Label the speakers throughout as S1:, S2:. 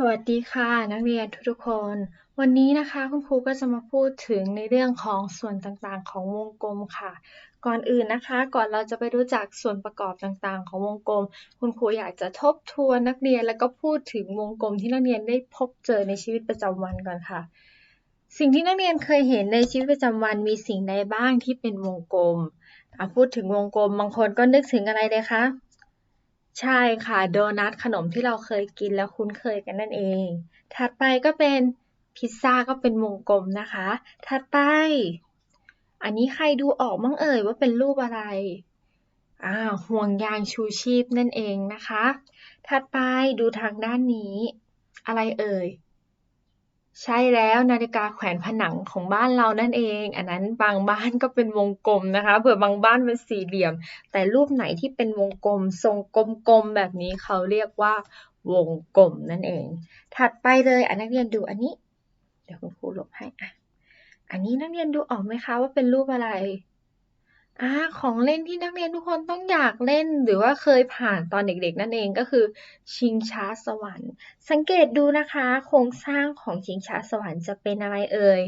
S1: สวัสดีค่ะนักเรียนทุกๆคน วันนี้นะคะคุณครูก็จะมาพูดถึงในเรื่องของส่วนต่างๆ ของวงกลมค่ะ ก่อนอื่นนะคะก่อนเราจะไปรู้จักส่วนประกอบต่างๆ ของวงกลม คุณครูอยากจะทบทวนนักเรียนแล้วก็พูดถึงวงกลมที่นักเรียนได้พบเจอในชีวิตประจำวันก่อนค่ะ สิ่งที่นักเรียนเคยเห็นในชีวิตประจำวันมีสิ่งใดบ้างที่เป็นวงกลมพูดถึงวงกลมบางคนก็นึกถึงอะไรเลยคะ ใช่ค่ะ โดนัทขนมที่เราเคยกินแล้วคุ้นเคยกันนั่นเอง ถัดไปก็เป็นพิซซ่าก็เป็นวงกลมนะคะ ถัดไป อันนี้ใครดูออกมั่งเอ่ยว่าเป็นรูปอะไรอ่าห่วงยางชูชีพนั่นเองนะคะ ถัดไปดูทางด้านนี้ อะไรเอ่ย ใช่แล้วนาฬิกาแขวนผนังของบ้านเรานั่นเอง อันนั้นบางบ้านก็เป็นวงกลมนะคะเผื่อบางบ้านเป็นสี่เหลี่ยม แต่รูปไหนที่เป็นวงกลม ทรงกลมๆแบบนี้เขาเรียกว่าวงกลมนั่นเอง ถัดไปเลยอันนักเรียนดูอันนี้ เดี๋ยวคุณครูลบให้อะอันนี้นักเรียนดูออกไหมคะว่าเป็นรูปอะไร อ่าของเล่นที่นักเรียนทุกคนต้องอยากเล่น หรือว่าเคยผ่านตอนเด็กๆ นั่นเองก็คือชิงช้าสวรรค์ สังเกตดูนะคะ โครงสร้างของชิงช้าสวรรค์จะเป็นอะไรเอ่ย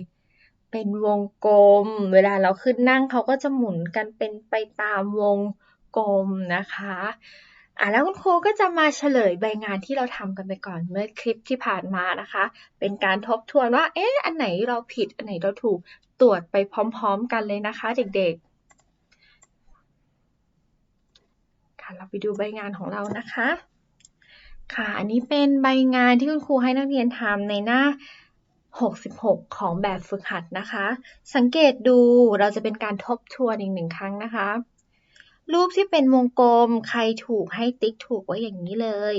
S1: เป็นวงกลม เวลาเราขึ้นนั่งเขาก็จะหมุนกันเป็นไปตามวงกลมนะคะอะแล้วคุณครูก็จะมาเฉลยใบงานที่เราทำกันไปก่อนเมื่อคลิปที่ผ่านมานะคะ เป็นการทบทวนว่า เอ๊ะ อันไหนเราผิด อันไหนเราถูก ตรวจไปพร้อม ๆ กันเลยนะคะ เด็กๆ ค่ะ เราไปดูใบงานของเรานะคะ ค่ะ อันนี้เป็นใบงานที่คุณครูให้นักเรียนทำในหน้า 66 ของแบบฝึกหัดนะคะ สังเกตดูเราจะเป็นการทบทวนอีกหนึ่งครั้งนะคะ รูปที่เป็นวงกลมใครถูกให้ติ๊กถูกไว้อย่างนี้เลย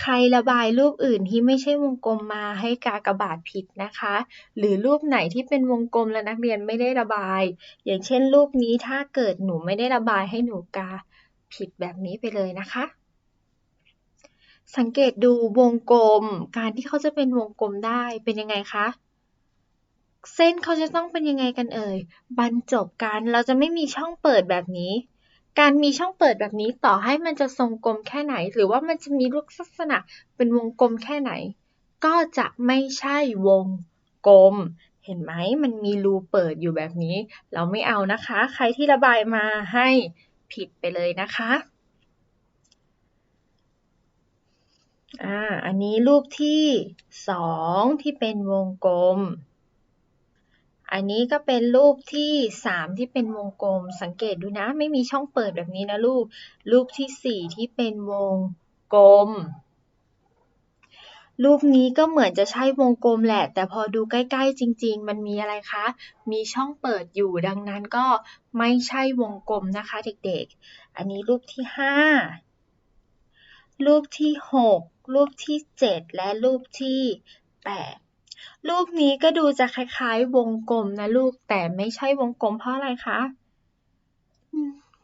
S1: ใครระบายรูปอื่นที่ไม่ใช่วงกลมมาให้กากระบาทผิดนะคะ หรือรูปไหนที่เป็นวงกลมและนักเรียนไม่ได้ระบาย อย่างเช่น รูปนี้ถ้าเกิดหนูไม่ได้ระบายให้หนูกา ผิดแบบนี้ไปเลยนะคะ สังเกตดูวงกลม การที่เขาจะเป็นวงกลมได้เป็นยังไงคะ เส้นเขาจะต้องเป็นยังไงกันเอ่ย บรรจบกัน เราจะไม่มีช่องเปิดแบบนี้ การมีช่องเปิดแบบนี้ต่อให้มันจะทรงกลมแค่ไหน หรือว่ามันจะมีลักษณะเป็นวงกลมแค่ไหน ก็จะไม่ใช่วงกลมเห็นไหมมันมีรูเปิดอยู่แบบนี้ เราไม่เอานะคะ ใครที่ระบายมาให้ ผิดไปเลยนะคะอ่าอันนี้รูปที่สองที่เป็นวงกลม อันนี้ก็เป็นรูปที่สามที่เป็นวงกลม สังเกตดูนะ ไม่มีช่องเปิดแบบนี้นะลูก รูปที่สี่ที่เป็นวงกลม รูปนี้ก็เหมือนจะใช่วงกลมแหละ แต่พอดูใกล้ๆจริง ๆ มันมีอะไรคะ มีช่องเปิดอยู่ดังนั้นก็ไม่ใช่วงกลมนะคะเด็กๆ อันนี้รูปที่ห้ารูปที่หกรูปที่เจ็ดและรูปที่แปดรูปนี้ก็ดูจะคล้ายๆ วงกลมนะลูก แต่ไม่ใช่วงกลมเพราะอะไรคะ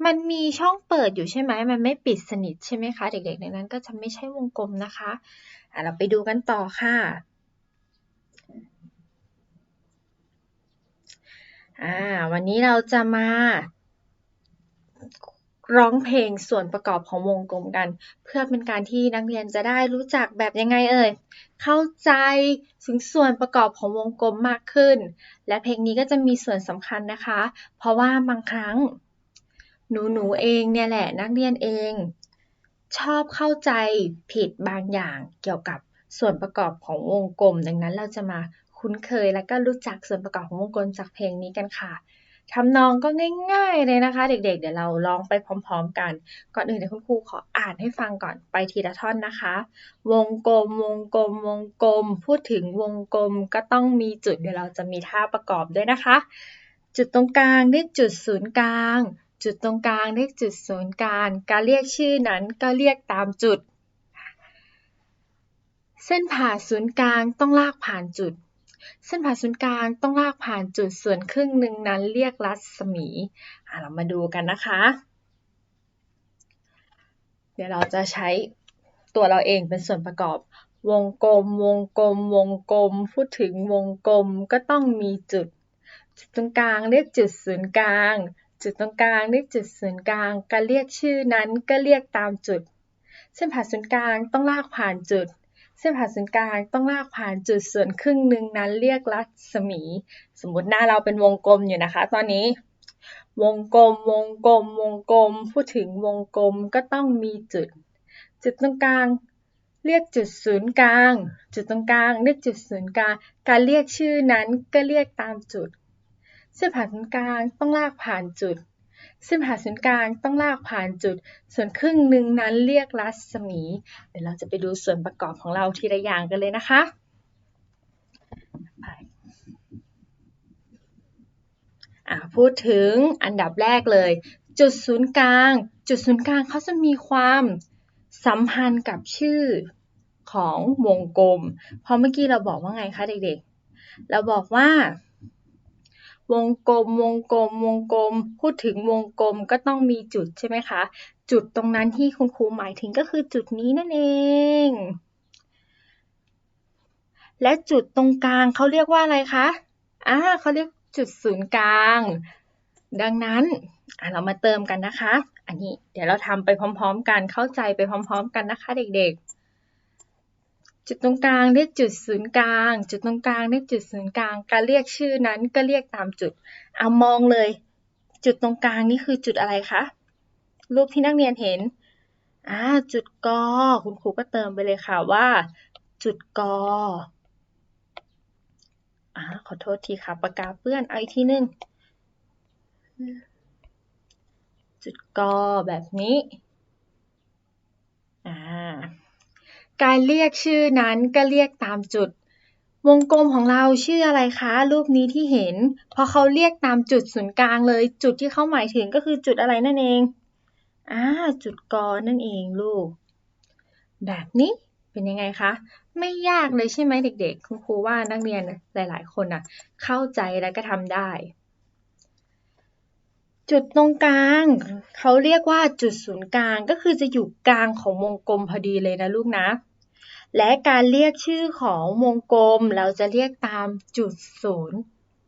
S1: มันมีช่องเปิดอยู่ใช่ไหม มันไม่ปิดสนิทใช่ไหมคะ เด็กๆ ในนั้นก็จะไม่ใช่วงกลมนะคะ เราไปดูกันต่อค่ะวันนี้เราจะมาร้องเพลงส่วนประกอบของวงกลมกัน เพื่อเป็นการที่นักเรียนจะได้รู้จักแบบยังไงเอ่ยเข้าใจถึงส่วนประกอบของวงกลมมากขึ้น และเพลงนี้ก็จะมีส่วนสำคัญนะคะ เพราะว่าบางครั้ง หนูหนูเองเนี่ยแหละนักเรียนเอง ชอบเข้าใจผิดบางอย่างเกี่ยวกับส่วนประกอบของวงกลม ดังนั้นเราจะมาคุ้นเคยและก็รู้จักส่วนประกอบของวงกลมจากเพลงนี้กันค่ะทำนองก็ง่าย ๆเลยนะคะ เด็กๆ เดี๋ยวเราลองไปพร้อม ๆ กัน ก่อนอื่นเดี๋ยวคุณครูขออ่านให้ฟังก่อนไปทีละท่อนนะคะ วงกลมวงกลมวงกลม พูดถึงวงกลมก็ต้องมีจุดเดี๋ยวเราจะมีท่าประกอบด้วยนะคะ จุดตรงกลางเรียกจุดศูนย์กลาง จุดตรงกลางเรียกจุดศูนย์กลาง การเรียกชื่อนั้นก็เรียกตามจุด เส้นผ่าศูนย์กลางต้องลากผ่านจุด เส้นผ่าศูนย์กลางต้องลากผ่านจุดส่วนครึ่งหนึ่งนั้นเรียกรัศมีอะเรามาดูกันนะคะ เดี๋ยวเราจะใช้ตัวเราเองเป็นส่วนประกอบ วงกลม วงกลม วงกลม พูดถึงวงกลมก็ต้องมีจุด จุดตรงกลางเรียกจุดศูนย์กลาง จุดตรงกลางเรียกจุดศูนย์กลาง การเรียกชื่อนั้นก็เรียกตามจุด เส้นผ่าศูนย์กลางต้องลากผ่านจุด เส้นผ่าศูนย์กลางต้องลากผ่านจุดส่วนครึ่งหนึ่งนั้นเรียกรัศมี สมมติหน้าเราเป็นวงกลมอยู่นะคะ ตอนนี้ วงกลม วงกลม วงกลม พูดถึงวงกลมก็ต้องมีจุด จุดตรงกลางเรียกจุดศูนย์กลาง จุดตรงกลางเรียกจุดศูนย์กลาง การเรียกชื่อนั้นก็เรียกตามจุด เส้นผ่าศูนย์กลางต้องลากผ่านจุด เส้นผ่าศูนย์กลางต้องลากผ่านจุด ส่วนครึ่งหนึ่งนั้นเรียกรัศมี เดี๋ยวเราจะไปดูส่วนประกอบของเราทีละอย่างกันเลยนะคะพูดถึงอันดับแรกเลย จุดศูนย์กลาง จุดศูนย์กลางเขาจะมีความสัมพันธ์กับชื่อของวงกลม เพราะเมื่อกี้เราบอกว่าไงคะเด็กๆ เราบอกว่า วงกลม วงกลม วงกลม พูดถึงวงกลมก็ต้องมีจุดใช่ไหมคะ จุดตรงนั้นที่คุณครูหมายถึงก็คือจุดนี้นั่นเอง และจุดตรงกลางเขาเรียกว่าอะไรคะอ่าเขาเรียกจุดศูนย์กลาง ดังนั้นเรามาเติมกันนะคะ อันนี้เดี๋ยวเราทำไปพร้อม ๆ กันเข้าใจไปพร้อม ๆ กันนะคะเด็กๆ จุดตรงกลางเรียกจุดศูนย์กลาง จุดตรงกลางเรียกจุดศูนย์กลาง การเรียกชื่อนั้นก็เรียกตามจุดเอามองเลย จุดตรงกลางนี่คือจุดอะไรคะรูปที่นักเรียนเห็นอ่าจุดกอคุณครูก็เติมไปเลยค่ะว่า จุดกออ่าขอโทษทีค่ะปากกาเปื้อนเอาอีกทีนึงจุดกอแบบนี้อ่า การเรียกชื่อนั้นก็เรียกตามจุด วงกลมของเราชื่ออะไรคะ รูปนี้ที่เห็น พอเขาเรียกตามจุดศูนย์กลางเลย จุดที่เขาหมายถึงก็คือจุดอะไรนั่นเองอ่าจุดกอนั่นเองลูก แบบนี้เป็นยังไงคะ ไม่ยากเลยใช่ไหมเด็กๆ คุณครูว่านักเรียนหลาย ๆ คนอะ เข้าใจและก็ทำได้ จุดตรงกลาง เขาเรียกว่าจุดศูนย์กลางก็คือจะอยู่กลางของวงกลมพอดีเลยนะลูกนะ และการเรียกชื่อของวงกลมเราจะเรียกตามจุดศูนย์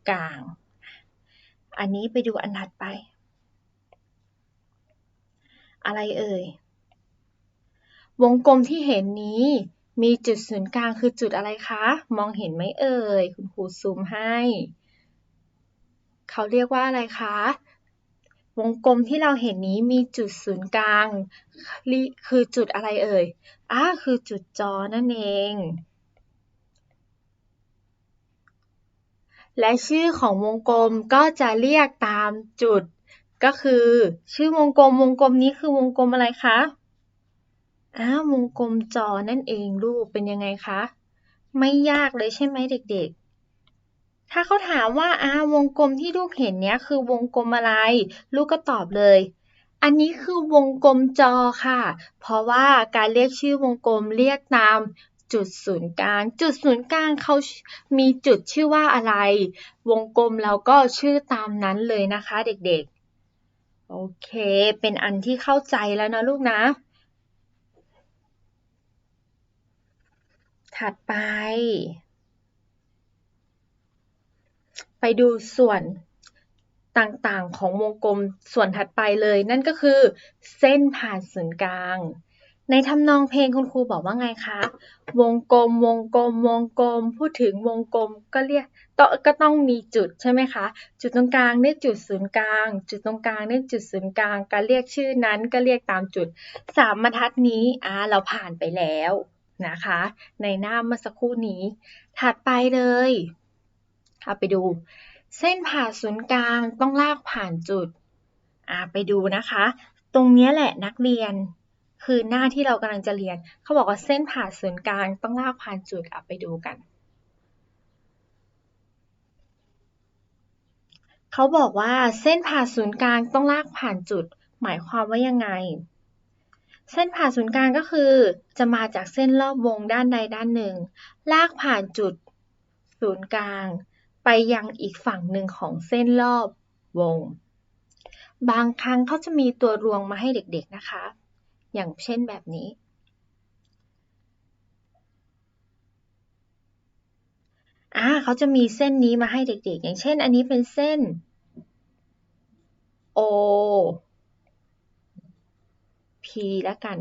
S1: กลาง อันนี้ไปดูอันถัดไป อะไรเอ่ย วงกลมที่เห็นนี้มีจุดศูนย์กลางคือจุดอะไรคะ มองเห็นไหมเอ่ย คุณครูซูมให้ เขาเรียกว่าอะไรคะ วงกลมที่เราเห็นนี้มีจุดศูนย์กลาง คือจุดอะไรเอ่ยอ่าคือจุดจอนั่นเอง และชื่อของวงกลมก็จะเรียกตามจุด ก็คือ ชื่อวงกลมวงกลมนี้คือวงกลมอะไรคะอ้าวงกลมจอนั่นเองลูกเป็นยังไงคะ ไม่ยากเลยใช่ไหมเด็กๆ ถ้าเขาถามว่าอ้าวงกลมที่ลูกเห็นเนี้ยคือวงกลมอะไร ลูกก็ตอบเลย อันนี้คือวงกลมจอค่ะ เพราะว่าการเรียกชื่อวงกลมเรียกตามจุดศูนย์กลาง จุดศูนย์กลางเขามีจุดชื่อว่าอะไร วงกลมเราก็ชื่อตามนั้นเลยนะคะเด็กๆ โอเค เป็นอันที่เข้าใจแล้วนะลูกนะ ถัดไป ไปดูส่วนต่างๆของวงกลมส่วนถัดไปเลย นั่นก็คือ เส้นผ่านศูนย์กลาง ในทำนองเพลงคุณครูบอกว่าไงคะ วงกลมวงกลมวงกลม พูดถึงวงกลมก็เรียกก็ต้องมีจุดใช่ไหมคะ จุดตรงกลางเรียกจุดศูนย์กลาง จุดตรงกลางเรียกจุดศูนย์กลาง การเรียกชื่อนั้นก็เรียกตามจุดสามบรรทัดนี้อ่าเราผ่านไปแล้วนะคะ ในหน้าเมื่อสักครู่นี้ ถัดไปเลย เอาไปดู เส้นผ่าศูนย์กลางต้องลากผ่านจุดอ่าไปดูนะคะ ตรงนี้แหละนักเรียน คือหน้าที่เรากำลังจะเรียน เขาบอกว่าเส้นผ่าศูนย์กลางต้องลากผ่านจุดเอาไปดูกันเขาบอกว่าเส้นผ่าศูนย์กลางต้องลากผ่านจุด หมายความว่ายังไง เส้นผ่าศูนย์กลางก็คือ จะมาจากเส้นรอบวงด้านใดด้านหนึ่ง ลากผ่านจุด ศูนย์กลาง ไปยังอีกฝั่งหนึ่งของเส้นรอบวง บางครั้งเขาจะมีตัวรวงมาให้เด็กๆนะคะ อย่างเช่นแบบนี้ อ่าเขาจะมีเส้นนี้มาให้เด็กๆ อย่างเช่น อันนี้เป็นเส้น O P แล้วกัน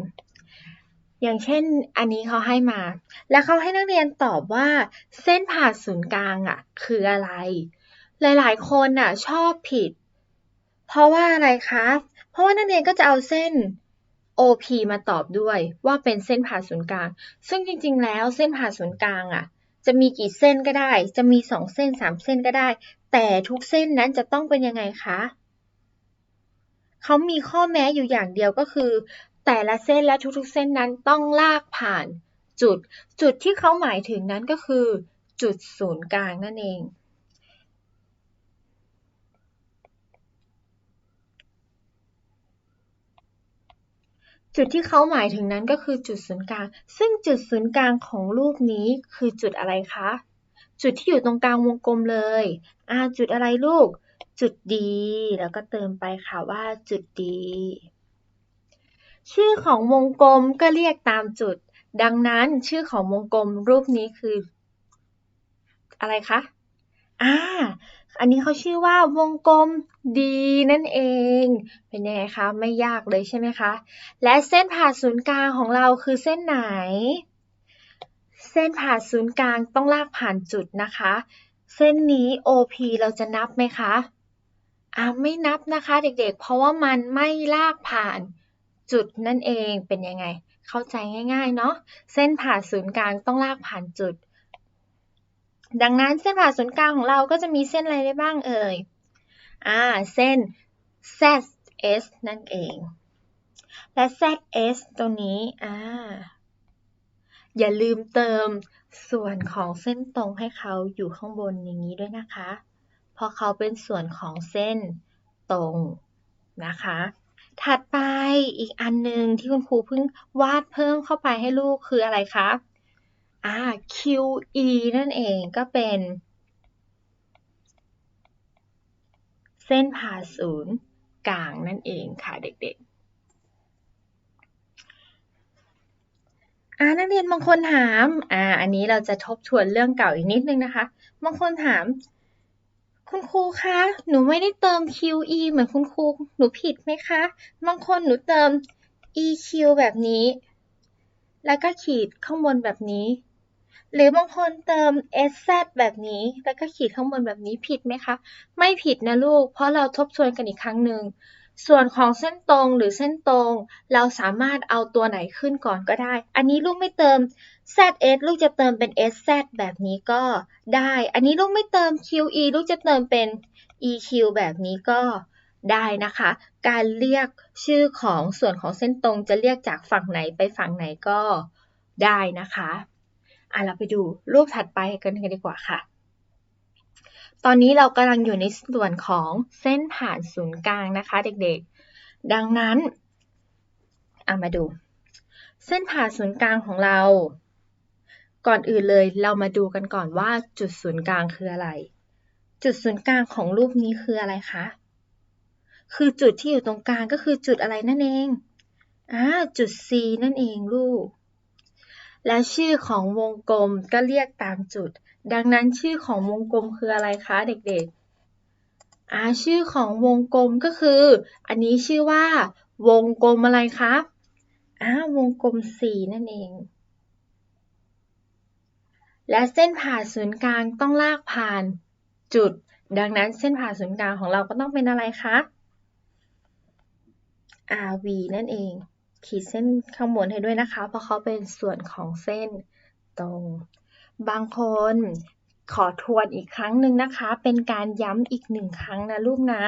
S1: อย่างเช่นอันนี้เขาให้มา แล้วเขาให้นักเรียนตอบว่าเส้นผ่าศูนย์กลางอะ คืออะไร หลายๆ คนอะชอบผิด เพราะว่าอะไรคะ เพราะว่านักเรียนก็จะเอาเส้น OP มาตอบด้วยว่าเป็นเส้นผ่าศูนย์กลาง ซึ่งจริง ๆ แล้วเส้นผ่าศูนย์กลางอะ จะมีกี่เส้นก็ได้ จะมีสองเส้นสามเส้นก็ได้ แต่ทุกเส้นนั้นจะต้องเป็นยังไงคะเขามีข้อแม้อยู่อย่างเดียวก็คือ แต่ละเส้นและทุกๆ เส้นนั้นต้องลากผ่านจุด จุดที่เขาหมายถึงนั้นก็คือ จุดศูนย์กลางนั่นเอง จุดที่เขาหมายถึงนั้นก็คือจุดศูนย์กลาง ซึ่งจุดศูนย์กลางของรูปนี้คือจุดอะไรคะ จุดที่อยู่ตรงกลางวงกลมเลยอ่าจุดอะไรลูก จุดดี แล้วก็เติมไปค่ะว่าจุดดี ชื่อของวงกลมก็เรียกตามจุด ดังนั้นชื่อของวงกลมรูปนี้คือ อะไรคะ อ่า อันนี้เขาชื่อว่าวงกลมดีนั่นเอง เป็นยังไงคะ ไม่ยากเลยใช่ไหมคะ และเส้นผ่าศูนย์กลางของเราคือเส้นไหน เส้นผ่าศูนย์กลางต้องลากผ่านจุดนะคะ เส้นนี้ OP เราจะนับไหมคะอ่าไม่นับนะคะเด็กๆ เพราะว่ามันไม่ลากผ่าน จุดนั่นเองเป็นยังไง เข้าใจง่ายๆเนาะเส้นผ่าศูนย์กลางต้องลากผ่านจุด ดังนั้นเส้นผ่าศูนย์กลางของเราก็จะมีเส้นอะไรได้บ้างเอ่ยอ่าเส้น ZS นั่นเอง และ ZS ตรงนี้อ่าอย่าลืมเติมส่วนของเส้นตรงให้เขาอยู่ข้างบนอย่างนี้ด้วยนะคะ เพราะเขาเป็นส่วนของเส้นตรงนะคะ ถัดไปอีกอันหนึ่งที่คุณครูเพิ่งวาดเพิ่มเข้าไปให้ลูกคืออะไรคะอ่า QE นั่นเองก็เป็น เส้นผ่าศูนย์กลางนั่นเองค่ะเด็กๆอ่านักเรียนบางคนถามอ่าอันนี้เราจะทบทวนเรื่องเก่าอีกนิดนึงนะคะ บางคนถาม คุณครูคะ หนูไม่ได้เติม QE เหมือนคุณครู หนูผิดไหมคะ บางคนหนูเติม EQ แบบนี้ แล้วก็ขีดข้างบนแบบนี้ หรือบางคนเติม SZ แบบนี้ แล้วก็ขีดข้างบนแบบนี้ผิดไหมคะ ไม่ผิดนะลูก เพราะเราทบทวนกันอีกครั้งหนึ่ง ส่วนของเส้นตรงหรือเส้นตรง เราสามารถเอาตัวไหนขึ้นก่อนก็ได้ อันนี้ลูกไม่เติม ZS ลูกจะเติมเป็น SZ แบบนี้ก็ได้ อันนี้ลูกไม่เติม QE ลูกจะเติมเป็น EQ แบบนี้ก็ได้นะคะ การเรียกชื่อของส่วนของเส้นตรงจะเรียกจากฝั่งไหนไปฝั่งไหนก็ได้นะคะอะเราไปดูรูปถัดไปกันกันดีกว่าค่ะ ตอนนี้เรากำลังอยู่ในส่วนของเส้นผ่านศูนย์กลางนะคะเด็กๆ ดังนั้นเอามาดู เส้นผ่านศูนย์กลางของเรา ก่อนอื่นเลยเรามาดูกันก่อนว่าจุดศูนย์กลางคืออะไร จุดศูนย์กลางของรูปนี้คืออะไรคะ คือจุดที่อยู่ตรงกลางก็คือจุดอะไรนั่นเองอ่าจุด C นั่นเองลูก และชื่อของวงกลมก็เรียกตามจุด ดังนั้นชื่อของวงกลมคืออะไรคะเด็กๆอ่าชื่อของวงกลมก็คือ อันนี้ชื่อว่า วงกลมอะไรคะอ่าวงกลม C นั่นเอง และเส้นผ่าศูนย์กลางต้องลากผ่านจุด ดังนั้นเส้นผ่าศูนย์กลางของเราก็ต้องเป็นอะไรคะ RV นั่นเอง ขีดเส้นข้างบนให้ด้วยนะคะ เพราะเขาเป็นส่วนของเส้นตรง บางคนขอทวนอีกครั้งหนึ่งนะคะ เป็นการย้ำอีกหนึ่งครั้งนะลูกนะ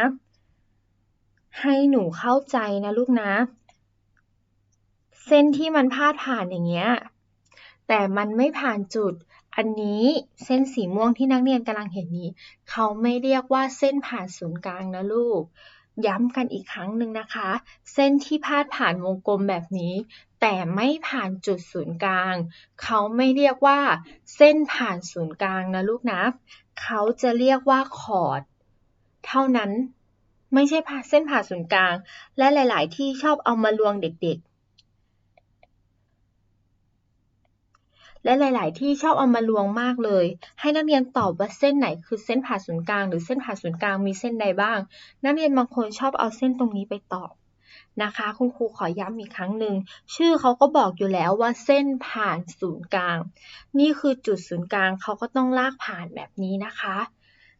S1: ให้หนูเข้าใจนะลูกนะ เส้นที่มันพาดผ่านอย่างเงี้ย แต่มันไม่ผ่านจุด อันนี้เส้นสีม่วงที่นักเรียนกำลังเห็นนี้ เขาไม่เรียกว่าเส้นผ่านศูนย์กลางนะลูก ย้ำกันอีกครั้งหนึ่งนะคะ เส้นที่พาดผ่านวงกลมแบบนี้ แต่ไม่ผ่านจุดศูนย์กลาง เขาไม่เรียกว่า เส้นผ่านศูนย์กลางนะลูกนะ เขาจะเรียกว่าคอร์ดเท่านั้นไม่ใช่เส้นผ่าศูนย์กลาง และหลาย ๆ ที่ชอบเอามาลวงเด็ก ๆ และหลาย ๆ ที่ชอบเอามาลวงมากเลย ให้นักเรียนตอบว่าเส้นไหนคือเส้นผ่าศูนย์กลาง หรือเส้นผ่าศูนย์กลางมีเส้นใดบ้าง นักเรียนบางคนชอบเอาเส้นตรงนี้ไปตอบนะคะ คุณครูขอย้ำอีกครั้งหนึ่ง ชื่อเขาก็บอกอยู่แล้วว่าเส้นผ่านศูนย์กลาง นี่คือจุดศูนย์กลางเขาก็ต้องลากผ่านแบบนี้นะคะ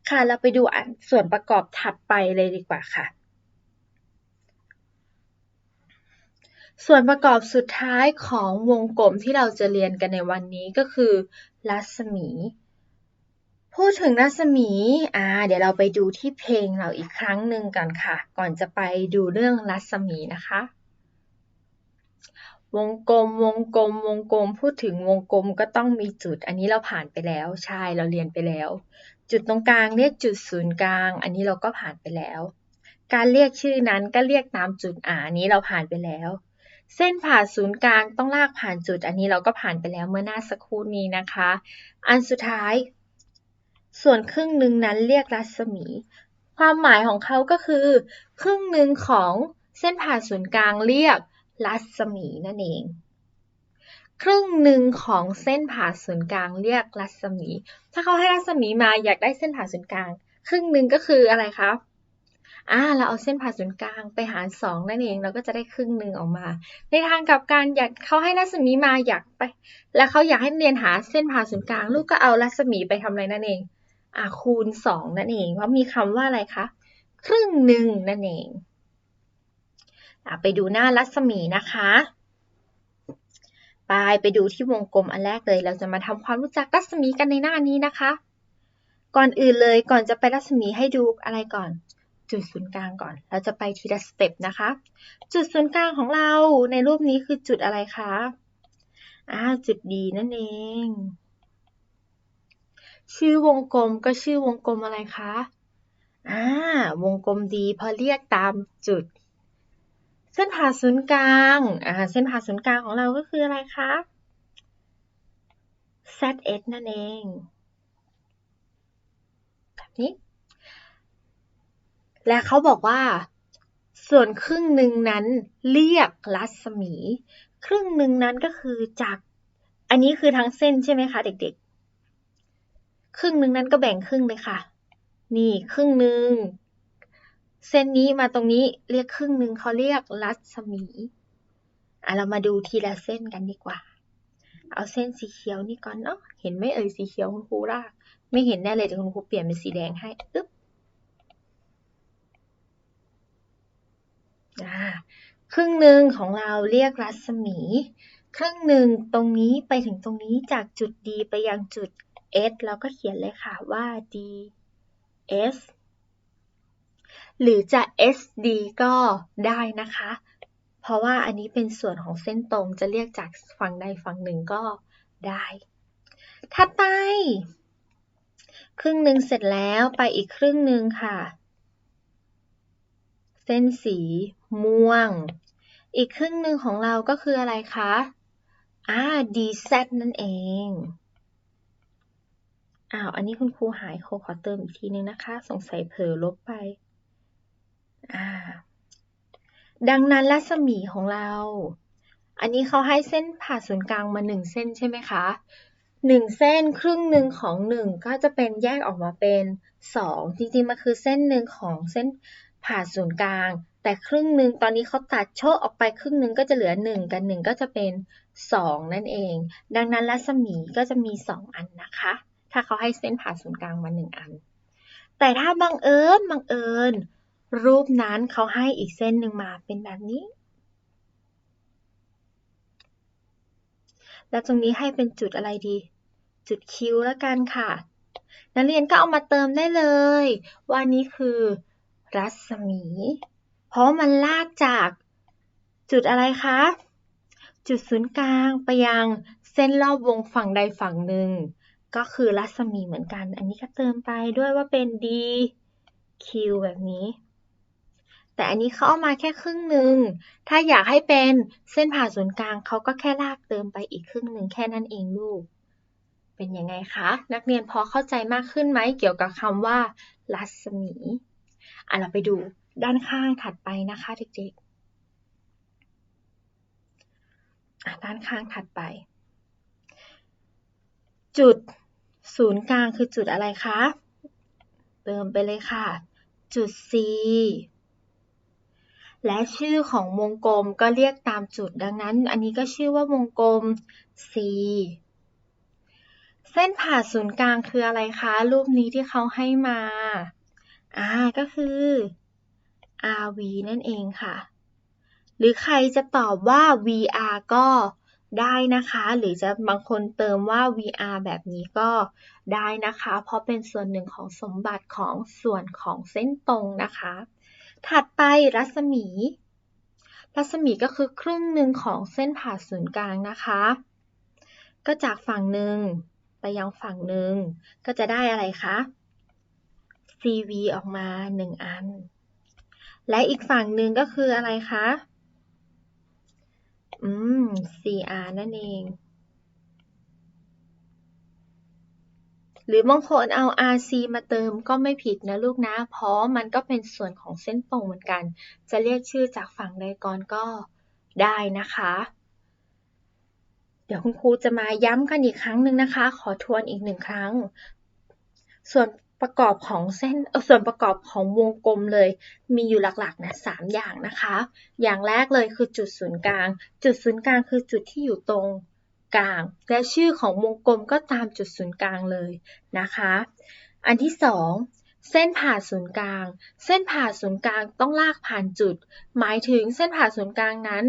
S1: ค่ะเราไปดูส่วนประกอบถัดไปเลยดีกว่าค่ะ ส่วนประกอบสุดท้ายของวงกลมที่เราจะเรียนกันในวันนี้ก็คือ รัศมี พูดถึงรัศมีอ่าเดี๋ยวเราไปดูที่เพลงเราอีกครั้งหนึ่งกันค่ะ ก่อนจะไปดูเรื่องรัศมีนะคะ วงกลมวงกลมวงกลม พูดถึงวงกลมก็ต้องมีจุด อันนี้เราผ่านไปแล้ว ใช่เราเรียนไปแล้ว จุดตรงกลางเรียกจุดศูนย์กลาง อันนี้เราก็ผ่านไปแล้ว การเรียกชื่อนั้นก็เรียกตามจุดอ่าอันนี้เราผ่านไปแล้ว เส้นผ่าศูนย์กลางต้องลากผ่านจุด อันนี้เราก็ผ่านไปแล้วเมื่อหน้าสักครู่นี้นะคะ อันสุดท้าย ส่วนครึ่งหนึ่งนั้นเรียกรัศมี ความหมายของเขาก็คือ ครึ่งหนึ่งของเส้นผ่าศูนย์กลางเรียกรัศมีนั่นเอง ครึ่งหนึ่งของเส้นผ่าศูนย์กลางเรียกรัศมี ถ้าเขาให้รัศมีมาอยากได้เส้นผ่าศูนย์กลาง ครึ่งหนึ่งก็คืออะไรครับ อ่าเราเอาเส้นผ่าศูนย์กลางไปหารสองนั่นเองเราก็จะได้ครึ่งหนึ่งออกมา ในทางกับกันอยากเขาให้รัศมีมาอยากไป แล้วเขาอยากให้เรียนหาเส้นผ่าศูนย์กลาง ลูกก็เอารัศมีไปทำอะไรนั่นเองอ่าคูณสองนั่นเองเพราะมีคำว่าอะไรคะครึ่งหนึ่งนั่นเองอ่าไปดูหน้ารัศมีนะคะไปไปดูที่วงกลมอันแรกเลย เราจะมาทำความรู้จักรัศมีกันในหน้านี้นะคะ ก่อนอื่นเลยก่อนจะไปรัศมีให้ดูอะไรก่อน จุดศูนย์กลางก่อน เราจะไปทีละสเต็ปนะคะ จุดศูนย์กลางของเราในรูปนี้คือจุดอะไรคะอ่าจุดดีนั่นเอง ชื่อวงกลมก็ชื่อวงกลมอะไรคะอ่าวงกลมดีเพราะเรียกตามจุด เส้นผ่าศูนย์กลางอ่าเส้นผ่าศูนย์กลางของเราก็คืออะไรคะ ZS นั่นเองแบบนี้ และเขาบอกว่า ส่วนครึ่งหนึ่งนั้นเรียกรัศมี ครึ่งหนึ่งนั้นก็คือจาก อันนี้คือทั้งเส้นใช่ไหมคะเด็กๆ ครึ่งหนึ่งนั้นก็แบ่งครึ่งเลยค่ะ นี่ครึ่งหนึ่งเส้นนี้มาตรงนี้เรียกครึ่งหนึ่งเขาเรียกรัศมีอะเรามาดูทีละเส้นกันดีกว่า เอาเส้นสีเขียวนี่ก่อนเนาะเห็นไหมเอ่ยสีเขียวคุณครูรากไม่เห็นแน่เลยเดี๋ยวคุณครูเปลี่ยนเป็นสีแดงให้อึ๊บ อ่า ครึ่งหนึ่งของเราเรียกรัศมี ครึ่งหนึ่งตรงนี้ไปถึงตรงนี้จากจุด D ไปยังจุด S เราก็เขียนเลยค่ะว่า D S หรือจะ SD ก็ได้นะคะ เพราะว่าอันนี้เป็นส่วนของเส้นตรงจะเรียกจากฝั่งใดฝั่งหนึ่งก็ได้ ถัดไป ครึ่งหนึ่งเสร็จแล้วไปอีกครึ่งหนึ่งค่ะ เส้นสีม่วง อีกครึ่งหนึ่งของเราก็คืออะไรคะ อ่า DZ นั่นเอง อ้าว อันนี้คุณครูหายโคขอเติมอีกทีนึงนะคะ สงสัยเผลอลบไป อ่า ดังนั้นรัศมีของเรา อันนี้เขาให้เส้นผ่าศูนย์กลางมาหนึ่งเส้นใช่ไหมคะหนึ่งเส้นครึ่งหนึ่งของหนึ่งก็จะเป็นแยกออกมาเป็นสองจริงๆมันคือเส้นหนึ่งของเส้นผ่าศูนย์กลาง แต่ครึ่งหนึ่งตอนนี้เขาตัดโชคออกไปครึ่งหนึ่งก็จะเหลือหนึ่งกับหนึ่งก็จะเป็นสองนั่นเอง ดังนั้นรัศมีก็จะมีสองอันนะคะ ถ้าเขาให้เส้นผ่าศูนย์กลางมาหนึ่งอัน แต่ถ้าบังเอิญบังเอิญ รูปนั้นเขาให้อีกเส้นหนึ่งมาเป็นแบบนี้ แล้วตรงนี้ให้เป็นจุดอะไรดี จุดคิ้วแล้วกันค่ะ นักเรียนก็เอามาเติมได้เลย ว่านี้คือ รัศมี เพราะมันลากจากจุดอะไรคะ จุดศูนย์กลางไปยังเส้นรอบวงฝั่งใดฝั่งหนึ่ง ก็คือรัศมีเหมือนกัน อันนี้ก็เติมไปด้วยว่าเป็น d q แบบนี้ แต่อันนี้เขาเอามาแค่ครึ่งหนึ่ง ถ้าอยากให้เป็นเส้นผ่าศูนย์กลางเขาก็แค่ลากเติมไปอีกครึ่งหนึ่งแค่นั้นเองลูก เป็นยังไงคะ นักเรียนพอเข้าใจมากขึ้นไหมเกี่ยวกับคำว่า รัศมีอะเราไปดู ด้านข้างถัดไปนะคะเด็กๆ ด้านข้างถัดไป จุดศูนย์กลางคือจุดอะไรคะ เติมไปเลยค่ะ จุด C และชื่อของวงกลมก็เรียกตามจุดดังนั้น อันนี้ก็ชื่อว่าวงกลม C เส้นผ่าศูนย์กลางคืออะไรคะ รูปนี้ที่เขาให้มา อ่า ก็คือ RV นั่นเองค่ะ หรือใครจะตอบว่า VR ก็ได้นะคะ หรือจะบางคนเติมว่า VR แบบนี้ก็ได้นะคะ เพราะเป็นส่วนหนึ่งของสมบัติของส่วนของเส้นตรงนะคะ ถัดไปรัศมี รัศมีก็คือครึ่งหนึ่งของเส้นผ่าศูนย์กลางนะคะ ก็จากฝั่งหนึ่งไปยังฝั่งหนึ่งก็จะได้อะไรคะ CV ออกมา 1 อัน และอีกฝั่งหนึ่งก็คืออะไรคะ อืม CR นั่นเอง หรือบางคนเอา RC มาเติมก็ไม่ผิดนะลูกนะ เพราะมันก็เป็นส่วนของเส้นตรงเหมือนกัน จะเรียกชื่อจากฝั่งใดก่อนก็ได้นะคะ เดี๋ยวคุณครูจะมาย้ำกันอีกครั้งหนึ่งนะคะ ขอทวนอีกหนึ่งครั้ง ส่วน ประกอบของเส้นส่วนประกอบของวงกลมเลย มีอยู่หลักๆนะสามอย่างนะคะ อย่างแรกเลยคือจุดศูนย์กลาง จุดศูนย์กลางคือจุดที่อยู่ตรงกลาง และชื่อของวงกลมก็ตามจุดศูนย์กลางเลยนะคะ อันที่สองเส้นผ่าศูนย์กลาง เส้นผ่าศูนย์กลางต้องลากผ่านจุด หมายถึงเส้นผ่าศูนย์กลางนั้น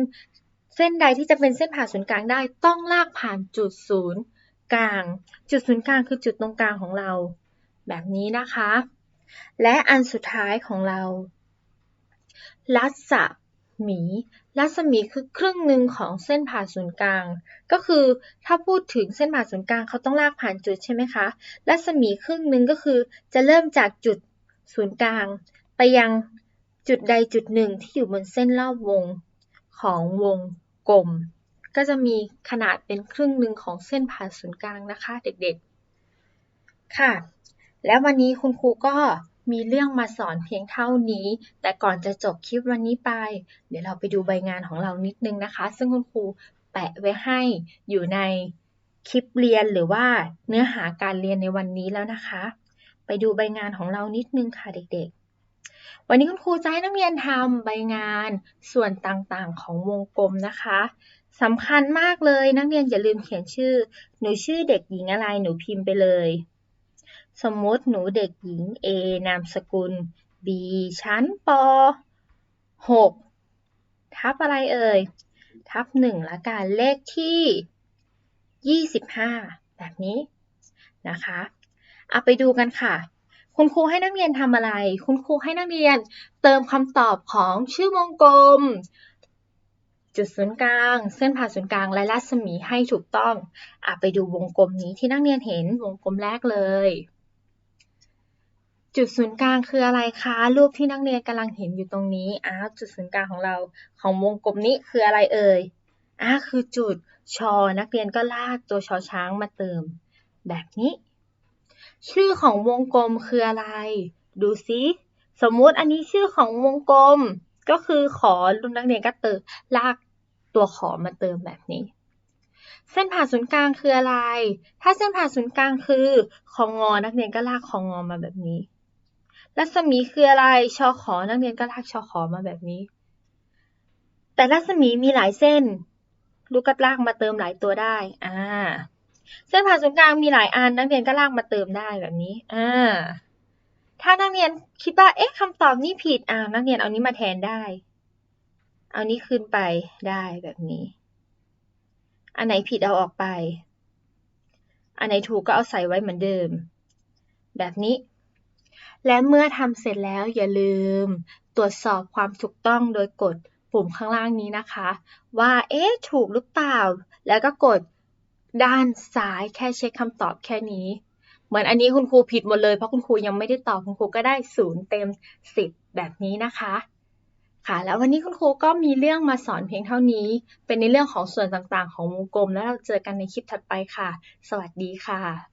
S1: เส้นใดที่จะเป็นเส้นผ่าศูนย์กลางได้ต้องลากผ่านจุดศูนย์กลาง จุดศูนย์กลางคือจุดตรงกลางของเรา แบบนี้นะคะ และอันสุดท้ายของเรา รัศมีรัศมีคือครึ่งหนึ่งของเส้นผ่าศูนย์กลาง ก็คือถ้าพูดถึงเส้นผ่าศูนย์กลางเขาต้องลากผ่านจุดใช่ไหมคะ รัศมีครึ่งหนึ่งก็คือ จะเริ่มจากจุดศูนย์กลาง ไปยังจุดใดจุดหนึ่งที่อยู่บนเส้นรอบวงของวงกลม ก็จะมีขนาดเป็นครึ่งหนึ่งของเส้นผ่าศูนย์กลางนะคะ เด็กๆ ค่ะ แล้ววันนี้คุณครูก็มีเรื่องมาสอนเพียงเท่านี้ แต่ก่อนจะจบคลิปวันนี้ไป เดี๋ยวเราไปดูใบงานของเรานิดนึงนะคะ ซึ่งคุณครูแปะไว้ให้อยู่ในคลิปเรียนหรือว่าเนื้อหาการเรียนในวันนี้แล้วนะคะ ไปดูใบงานของเรานิดนึงค่ะเด็กๆ วันนี้คุณครูจะให้นักเรียนทำใบงานส่วนต่างๆของวงกลมนะคะสำคัญมากเลยนักเรียนอย่าลืมเขียนชื่อ หนูชื่อเด็กหญิงอะไรหนูพิมพ์ไปเลย สมมติหนูเด็กหญิง A นามสกุล B ชั้นป .6 ทับอะไรเอ่ย ทับ1ละกันเลขที่ 25 แบบนี้นะคะเอาไปดูกันค่ะ คุณครูให้นักเรียนทำอะไร คุณครูให้นักเรียนเติมคำตอบของชื่อวงกลมจุดศูนย์กลาง เส้นผ่าศูนย์กลางและรัศมีให้ถูกต้องอไปดูวงกลมนี้ที่นักเรียนเห็นวงกลมแรกเลย จุดศูนย์กลางคืออะไรคะ รูปที่นักเรียนกำลังเห็นอยู่ตรงนี้อ้าวจุดศูนย์กลางของเราของวงกลมนี้คืออะไรเอ่ยอ้าคือจุดชอ นักเรียนก็ลากตัวชอช้างมาเติม แบบนี้ ชื่อของวงกลมคืออะไร ดูซิสมมุติอันนี้ชื่อของวงกลม ก็คือขอรุ่นนักเรียนก็เติมลากตัวขอมาเติมแบบนี้ เส้นผ่าศูนย์กลางคืออะไร ถ้าเส้นผ่าศูนย์กลางคือของงอนักเรียนก็ลากของงอมาแบบนี้ รัศมีคืออะไรชอขอนักเรียนก็ลากชอขอมาแบบนี้ แต่รัศมีมีหลายเส้น ลูกก็ลากมาเติมหลายตัวได้ อ่า เส้นผ่าศูนย์กลางมีหลายอันนักเรียนก็ลากมาเติมได้แบบนี้ อ่า ถ้านักเรียนคิดว่า เอ๊ะคำตอบนี้ผิด อ่า นักเรียนเอานี้มาแทนได้ เอานี้ขึ้นไปได้แบบนี้ อันไหนผิดเอาออกไป อันไหนถูกก็เอาใส่ไว้เหมือนเดิม แบบนี้ และเมื่อทำเสร็จแล้วอย่าลืม ตรวจสอบความถูกต้องโดยกดปุ่มข้างล่างนี้นะคะ ว่าเอ๊ะถูกหรือเปล่า แล้วก็กดด้านซ้ายแค่เช็คคำตอบแค่นี้ เหมือนอันนี้คุณครูผิดหมดเลยเพราะคุณครูยังไม่ได้ตอบคุณครูก็ได้ศูนย์เต็มสิบแบบนี้นะคะ ค่ะ แล้ววันนี้คุณครูก็มีเรื่องมาสอนเพียงเท่านี้ เป็นในเรื่องของส่วนต่างๆ ของวงกลม แล้วเราเจอกันในคลิปถัดไปค่ะ สวัสดีค่ะ